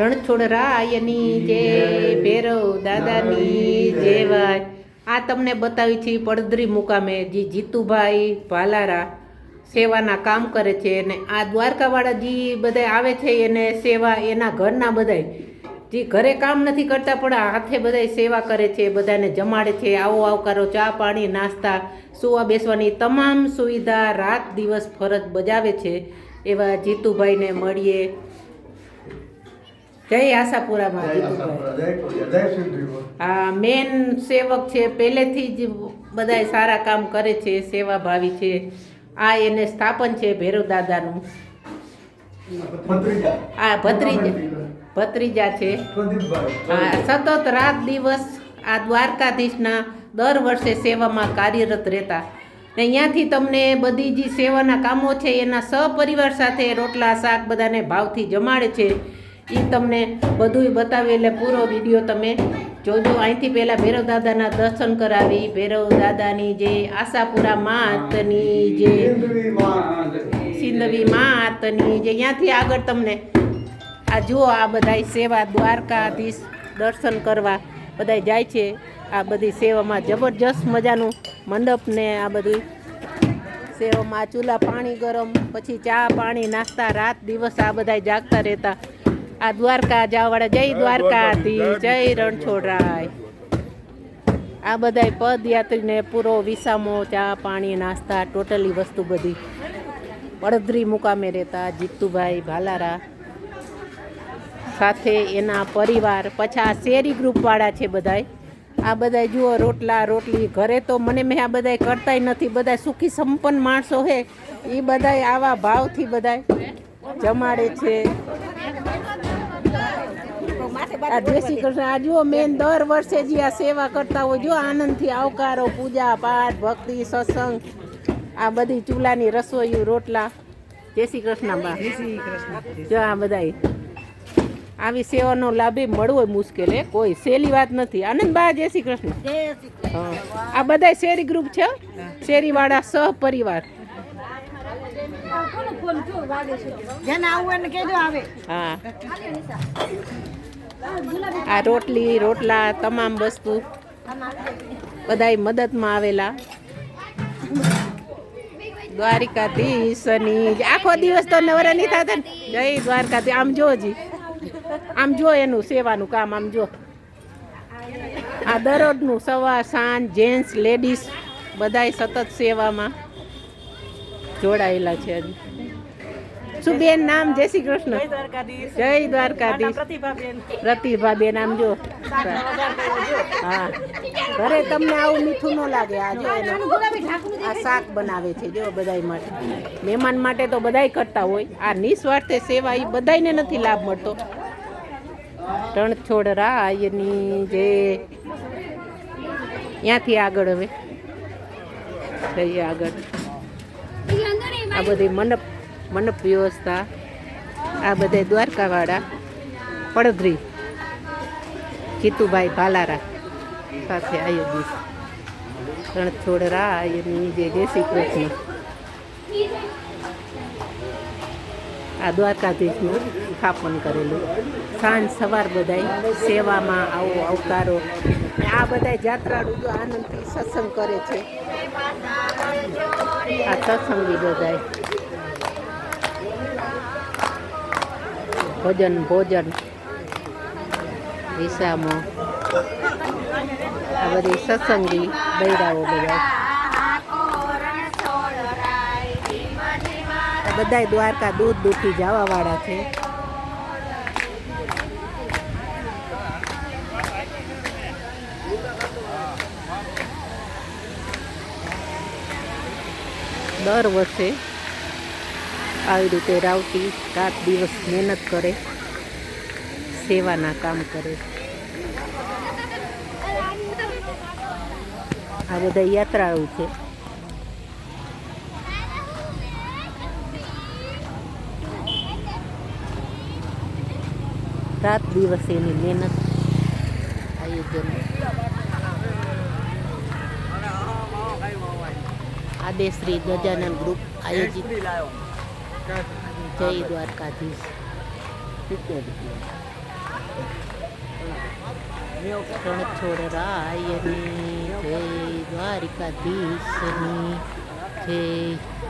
રણછોડ રાયની જે ભૈરવ દાદાની જેવાય આ તમને બતાવી છે પડદરી મુકામે જે જીતુભાઈ ભાલારા સેવાના કામ કરે છે અને આ દ્વારકાવાળા જે બધા આવે છે એને સેવા એના ઘરના બધાય. જે ઘરે કામ નથી કરતા પણ હાથે બધાય સેવા કરે છે બધાને જમાડે છે આવો આવકારો ચા પાણી નાસ્તા સુવા બેસવાની તમામ સુવિધા રાત દિવસ ફરજ બજાવે છે. એવા જીતુભાઈને મળીએ. જય આશાપુરામાં જીતુભાઈ મેન સેવક છે પહેલેથી જ બધાય સારા કામ કરે છે સેવાભાવી છે. આ એને સ્થાપન છે ભૈરવ દાદાનું. આ ભત્રીજા ભત્રીજા. છે. હા સતત રાત દિવસ આ દ્વારકાધીશના દર વર્ષે સેવામાં કાર્યરત રહેતા. ને અહીંયાથી તમને બધી જે સેવાના કામો છે એના સપરિવાર સાથે રોટલા શાક બધાને ભાવથી જમાડે છે. એ તમને બધુંય બતાવી એટલે પૂરો વીડિયો તમે જોજો. અહીંથી પહેલાં ભૈરવ દાદાના દર્શન કરાવી. ભૈરવ દાદાની જે આશાપુરા માતની જે સિંધવી માતની જે અહીંયાથી આગળ તમને આ જુઓ, આ બધાય સેવા દ્વારકાધીશ દર્શન કરવા બધાય જાય છે. આ બધી સેવામાં જબરજસ્ત મજાનું મંડપ ને આ બધું સેવામાં ચૂલા પાણી ગરમ, પછી ચા પાણી નાસ્તા રાત દિવસ આ બધા જાગતા રહેતા. આ દ્વારકા જવાવાળા જય દ્વારકાથી જય રણછોડરાય. આ બધાય પદયાત્રીને પૂરો વિસામો ચા પાણી નાસ્તા ટોટલી વસ્તુ બધી. પડદરી મુકામે રહેતા જીતુભાઈ ભાલારા. સાથે એના પરિવાર પછી આ શેરી ગ્રુપવાળા છે બધાય. આ બધાય જુઓ રોટલા રોટલી ઘરે તો મને મેં આ બધાય કરતાય નથી. બધા સુખી સંપન્ન માણસો હે. એ બધાય આવા ભાવથી બધાય જમાડે છે. આ જય શ્રી કૃષ્ણ આ જુઓ મેન દર વર્ષે જે આ સેવા કરતા હોય જો આનંદથી આવકારો પૂજા પાઠ ભક્તિ સત્સંગ આ બધી ચૂલાની રસોઈ રોટલા. જય શ્રી કૃષ્ણ બા. જો આ બધા આવી સેવાનો લાભે મળવો મુશ્કેલ હે? કોઈ સહેલી વાત નથી. આનંદ બા જય શ્રી કૃષ્ણ. આ બધાય શેરી ગ્રુપ છે શેરીવાળા સહપરિવાર. જેને આવું એને કહેજો આવે. હા. આ રોટલી, રોટલા, તમામ વસ્તુ બધાય મદદમાં આવેલા. દ્વારિકાધીશની આખો દિવસ તો નવરા નહીં થતા ને? જય દ્વારકાથી આમ જોજી આમ જો એનું સેવાનું કામ, આમ જો. આ દરરોજનું સવાર, સાંજ, જેન્ટ્સ, લેડીઝ બધાય સતત સેવામાં જોડાયેલા છે હજી. શું બેન નામ જય શ્રી કૃષ્ણ. જય દ્વારકાધીશ. પ્રતિભાબેન. આમ જો. હા. ઘરે તમને આવું મીઠું ન લાગે. આ જો આ શાક બનાવે છે જો બધાય માટે. મહેમાન માટે તો બધાય કરતા હોય. આ નિસ્વાર્થે સેવા એ બધાયને નથી લાભ મળતો. રણછોડ રાયની જે ત્યાંથી આગળ હવે. જઈએ આગળ. આ બધી મંડપ મંડપ વ્યવસ્થા આ બધા દ્વારકાવાળા પડધરી જીતુભાઈ ભાલારા સાથે આયોજિત રણછોડ રાયની જે જય શ્રી કૃષ્ણ. આ દ્વારકાધીશનું સ્થાપન કરેલું. સાંજ સવાર બધાય સેવામાં આવો આવકારો. આ બધાય જાત્રાળુ જો આનંદથી સત્સંગ કરે છે. આ સત્સંગી બધાય ભજન, ભોજન. વિસામો આ બધી સત્સંગી બૈરાઓ બધા. આ બધાય દ્વારકા દૂધ દૂધી જવા વાળા છે. દર વર્ષે આવી રીતે રાવટી રાત દિવસ મહેનત કરે, સેવાના કામ કરે. આ બધા યાત્રાળુ છે. રાત દિવસ એની મહેનત આયોજન. આદેશ્રી ગજાનન ગ્રુપ આયોજિત. જય દ્વારકાધીશ. રણછોડ રાયની જય દ્વારકાધીશની જય.